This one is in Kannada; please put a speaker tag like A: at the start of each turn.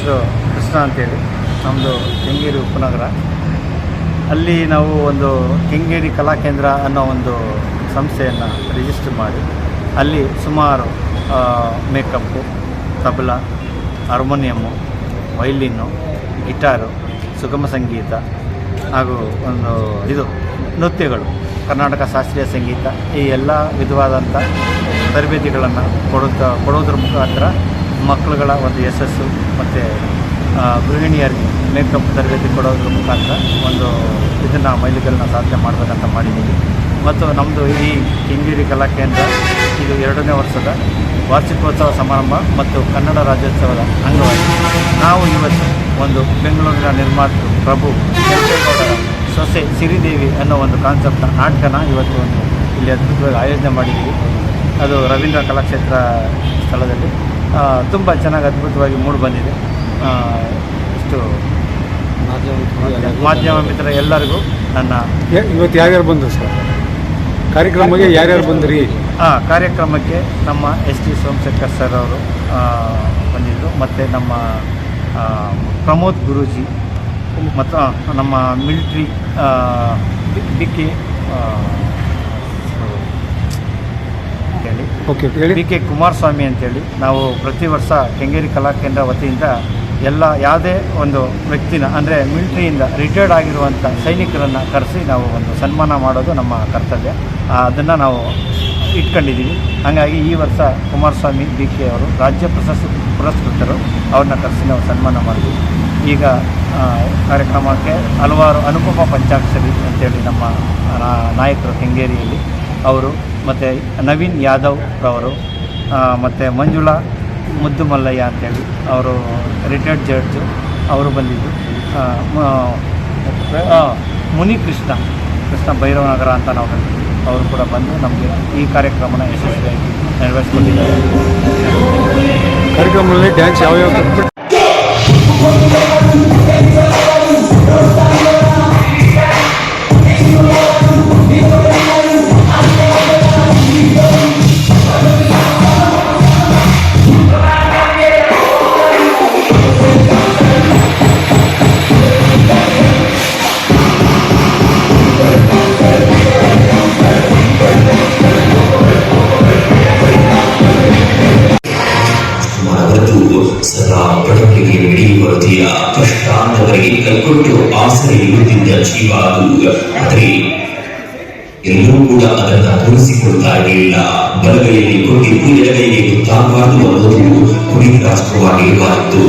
A: ಹೆಸರು ಕೃಷ್ಣ ಅಂತೇಳಿ. ನಮ್ಮದು ಕೆಂಗೇರಿ ಉಪನಗರ. ಅಲ್ಲಿ ನಾವು ಒಂದು ಕೆಂಗೇರಿ ಕಲಾಕೇಂದ್ರ ಅನ್ನೋ ಒಂದು ಸಂಸ್ಥೆಯನ್ನು ರಿಜಿಸ್ಟರ್ ಮಾಡಿ, ಅಲ್ಲಿ ಸುಮಾರು makeup tabla harmonium violin guitar ಸುಗಮ ಸಂಗೀತ, ಹಾಗೂ ಒಂದು ಇದು, ನೃತ್ಯಗಳು, ಕರ್ನಾಟಕ ಶಾಸ್ತ್ರೀಯ ಸಂಗೀತ, ಈ ಎಲ್ಲ ವಿಧವಾದಂಥ ತರಬೇತಿಗಳನ್ನು ಕೊಡುತ್ತಾ, ಕೊಡೋದ್ರ ಮುಖಾಂತರ ಮಕ್ಕಳುಗಳ ಒಂದು ಯಶಸ್ಸು ಮತ್ತು ಗೃಹಿಣಿಯರಿಗೆ ಮೇಕಪ್ ತರಬೇತಿ ಕೊಡೋದ್ರ ಮುಖಾಂತರ ಒಂದು ಇದನ್ನು ಮೈಲಿಗಲ್ಲನ್ನ ಸಾಧನೆ ಮಾಡಬೇಕಂತ ಮಾಡಿದ್ದೀವಿ. ಮತ್ತು ನಮ್ಮದು ಈ ಕೆಂಗೇರಿ ಕಲಾ ಕೇಂದ್ರ ಇದು ಎರಡನೇ ವರ್ಷದ ವಾರ್ಷಿಕೋತ್ಸವ ಸಮಾರಂಭ ಮತ್ತು ಕನ್ನಡ ರಾಜ್ಯೋತ್ಸವದ ಅಂಗವಾಗಿ. ನಾವು ಇವತ್ತು ಒಂದು ಬೆಂಗಳೂರಿನ ನಿರ್ಮಾತೃ ಪ್ರಭು ಕೆಂಪೇಗೌಡರ ಸೊಸೆ ಸಿರಿದೇವಿ ಅನ್ನೋ ಒಂದು ಕಾನ್ಸೆಪ್ಟ್ನ ನಾಟಕನ ಇವತ್ತು ಒಂದು ಇಲ್ಲಿ ಅದ್ಭುತವಾಗಿ ಆಯೋಜನೆ ಮಾಡಿದ್ದೀವಿ. ಅದು ರವೀಂದ್ರ ಕಲಾಕ್ಷೇತ್ರ ಸ್ಥಳದಲ್ಲಿ. ತುಂಬ ಚೆನ್ನಾಗಿ ಅದ್ಭುತವಾಗಿ ಮೂಡಿ ಬಂದಿದೆ. ಇಷ್ಟು ಮಾಧ್ಯಮ ಮಿತ್ರ ಎಲ್ಲರಿಗೂ ನನ್ನ
B: ಇವತ್ತು ಯಾರ್ಯಾರು ಬಂದರು ಸರ್? ಕಾರ್ಯಕ್ರಮಕ್ಕೆ ಯಾರ್ಯಾರು ಬಂದ್ರಿ?
A: ಹಾಂ ಕಾರ್ಯಕ್ರಮಕ್ಕೆ ನಮ್ಮ ಎಸ್ ಟಿ ಸೋಮಶೇಖರ್ ಸರ್ ಅವರು ಬಂದಿದ್ದರು ಮತ್ತು ನಮ್ಮ ಪ್ರಮೋದ್ ಗುರೂಜಿ ಮತ್ತು ನಮ್ಮ ಮಿಲಿಟ್ರಿ ಡಿ ಕೆ ಹೇಳಿ
B: ಓಕೆ ಹೇಳಿ.
A: ಬಿ ಕೆ ಕುಮಾರಸ್ವಾಮಿ ಅಂತೇಳಿ. ನಾವು ಪ್ರತಿ ವರ್ಷ ಕೆಂಗೇರಿ ಕಲಾ ಕೇಂದ್ರ ವತಿಯಿಂದ ಎಲ್ಲ ಯಾವುದೇ ಒಂದು ವ್ಯಕ್ತಿನ, ಅಂದರೆ ಮಿಲಿಟ್ರಿಯಿಂದ ರಿಟೈರ್ಡ್ ಆಗಿರುವಂಥ ಸೈನಿಕರನ್ನು ಕರೆಸಿ ನಾವು ಒಂದು ಸನ್ಮಾನ ಮಾಡೋದು ನಮ್ಮ ಕರ್ತವ್ಯ. ಅದನ್ನು ನಾವು ಇಟ್ಕೊಂಡಿದ್ದೀವಿ. ಹಾಗಾಗಿ ಈ ವರ್ಷ ಕುಮಾರಸ್ವಾಮಿ ಬಿ ಕೆ ಅವರು, ರಾಜ್ಯ ಪ್ರಶಸ್ತಿ ಪುರಸ್ಕೃತರು, ಅವ್ರನ್ನ ಕರೆಸಿ ನಾವು ಸನ್ಮಾನ ಮಾಡಿದ್ವಿ. ಈಗ ಕಾರ್ಯಕ್ರಮಕ್ಕೆ ಹಲವಾರು ಅನುಪಮ ಪಂಚಾಕ್ಷರಿ ಅಂತೇಳಿ ನಮ್ಮ ನಾಯಕರು ಕೆಂಗೇರಿಯಲ್ಲಿ. ಅವರು, ಮತ್ತು ನವೀನ್ ಯಾದವ್ ಅವರು ಮತ್ತು ಮಂಜುಳಾ ಮುದ್ದು ಮಲ್ಲಯ್ಯ ಅಂತೇಳಿ ಅವರು ರಿಟೈರ್ಡ್ ಜಡ್ಜು ಅವರು ಬಂದಿದ್ದು. ಮುನಿ ಕೃಷ್ಣ ಕೃಷ್ಣ ಭೈರವನಗರ ಅಂತ ನಾವು ಅವರು ಕೂಡ ಬಂದು ನಮಗೆ ಈ ಕಾರ್ಯಕ್ರಮನ ಯಶಸ್ವಿಯಾಗಿ ನೆರವೇರಿಸ್ಕೊಂಡಿದ್ದಾರೆ
B: ಕಾರ್ಯಕ್ರಮದಲ್ಲಿ ಡ್ಯಾನ್ಸ್ ಯಾವ್ಯಾವ
C: ಕಷ್ಟಾಂತವರಿಗೆ ಕೈಕೊಟ್ಟು ಆಸರೆ ಇರುತ್ತಿದ್ದ ಜೀವ ಅದು ಆದರೆ ಎಲ್ಲರೂ ಕೂಡ ಅದನ್ನ ತೋರಿಸಿಕೊಳ್ತಾ ಇರಲಿಲ್ಲ ಬಲಗೈಯಲ್ಲಿ ಕೊಟ್ಟಿದ್ದು ಎಡಗೈಗೆ ಗೊತ್ತಾಗಬಾರದು ಅನ್ನೋದು ಕುಡಿದ ರಾಷ್ಟ್ರವಾಗಿರಬಾರದು.